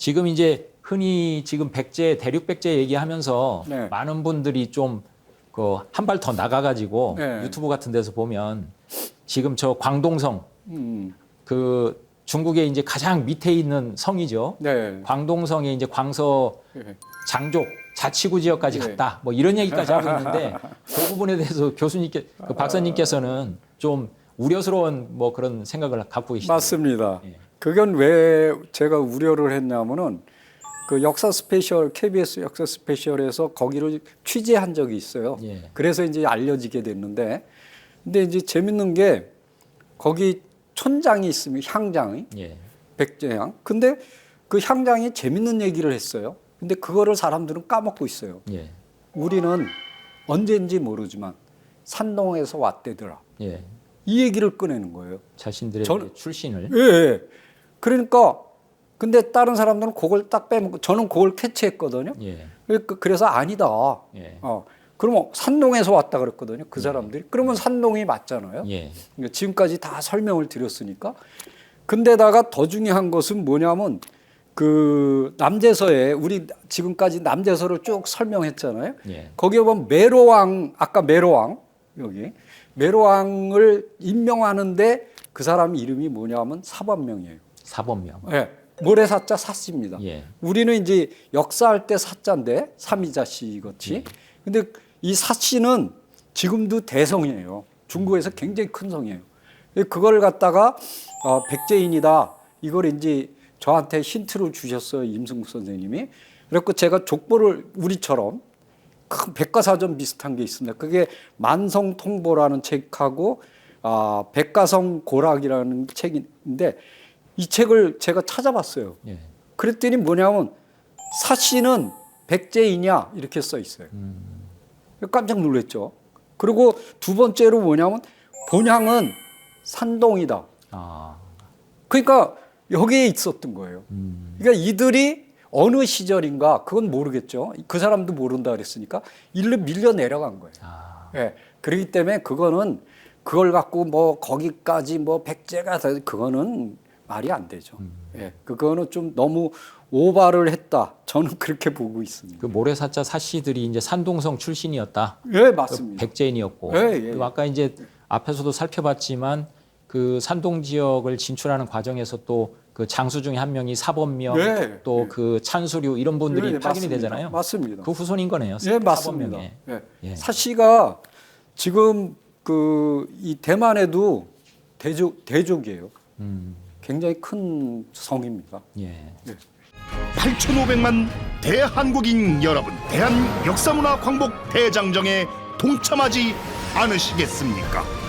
지금 이제 흔히 지금 백제 대륙 백제 얘기하면서 네. 많은 분들이 좀 그 한 발 더 나가가지고 네. 유튜브 같은 데서 보면 지금 저 광동성 음, 그 중국의 이제 가장 밑에 있는 성이죠. 네. 광동성에 이제 광서 예. 장족 자치구 지역까지 예. 갔다. 뭐 이런 얘기까지 하고 있는데 그 부분에 대해서 교수님께 그 박사님께서는 좀 우려스러운 뭐 그런 생각을 갖고 계시다. 맞습니다. 예. 그건 왜 제가 우려를 했냐면은 그 역사 스페셜 KBS 역사 스페셜에서 거기를 취재한 적이 있어요. 예. 그래서 이제 알려지게 됐는데 근데 이제 재밌는 게 거기 촌장이 있습니다. 향장이 예. 백제향. 근데 그 향장이 재밌는 얘기를 했어요. 근데 그거를 사람들은 까먹고 있어요. 예. 우리는 언제인지 모르지만 산동에서 왔대더라. 예. 이 얘기를 꺼내는 거예요. 자신들의 저는- 출신을 예, 예. 그러니까 근데 다른 사람들은 그걸 딱 빼먹고 저는 그걸 캐치했거든요. 예. 그- 그래서 아니다. 예. 어. 그러면 산동에서 왔다 그랬거든요. 그 사람들이. 그러면 산동이 맞잖아요. 예. 그러니까 지금까지 다 설명을 드렸으니까. 근데다가 더 중요한 것은 뭐냐면 그 남제서에 우리 지금까지 남제서를 쭉 설명했잖아요. 예. 거기에 보면 메로왕 아까 메로왕 여기 메로왕을 임명하는데 그 사람 이름이 뭐냐면 사범명이에요. 사범명. 예. 모래사자 사씨입니다. 예. 우리는 이제 역사할 때 사자인데 삼이자씨 같이. 근데 이 사씨는 지금도 대성이에요. 중국에서 굉장히 큰 성이에요. 그걸 갖다가 어, 백제인이다. 이걸 이제 저한테 힌트를 주셨어요. 임승국 선생님이. 그래서 제가 족보를 우리처럼 큰 백과사전 비슷한 게 있습니다. 그게 만성통보라는 책하고 아, 백과성 고락이라는 책인데 이 책을 제가 찾아봤어요. 예. 그랬더니 뭐냐면 사씨는 백제이냐 이렇게 써 있어요. 깜짝 놀랐죠. 그리고 두 번째로 뭐냐면 본향은 산동이다. 아. 그러니까 여기에 있었던 거예요. 그러니까 이들이 어느 시절인가 그건 모르겠죠. 그 사람도 모른다 그랬으니까 일로 밀려 내려간 거예요. 아. 예. 그렇기 때문에 그거는 그걸 갖고 뭐 거기까지 뭐 백제가 다 그거는 말이 안 되죠. 예. 그거는 좀 너무 오바를 했다. 저는 그렇게 보고 있습니다. 그 모래사자 사씨들이 이제 산동성 출신이었다. 예, 맞습니다. 백제인이었고. 예, 예. 그리고 아까 이제 앞에서도 살펴봤지만 그 산동 지역을 진출하는 과정에서 또 그 장수 중에 한 명이 사범명 예, 또 예. 그 찬수류 이런 분들이 예, 파견이 맞습니다. 되잖아요. 맞습니다. 그 후손인 거네요. 예, 맞습니다. 예. 예. 사씨가 지금 그 이 대만에도 대족 대족이에요. 음. 굉장히 큰 성입니다. 예. 8,500만 대한국인 여러분, 대한 역사문화 광복 대장정에 동참하지 않으시겠습니까?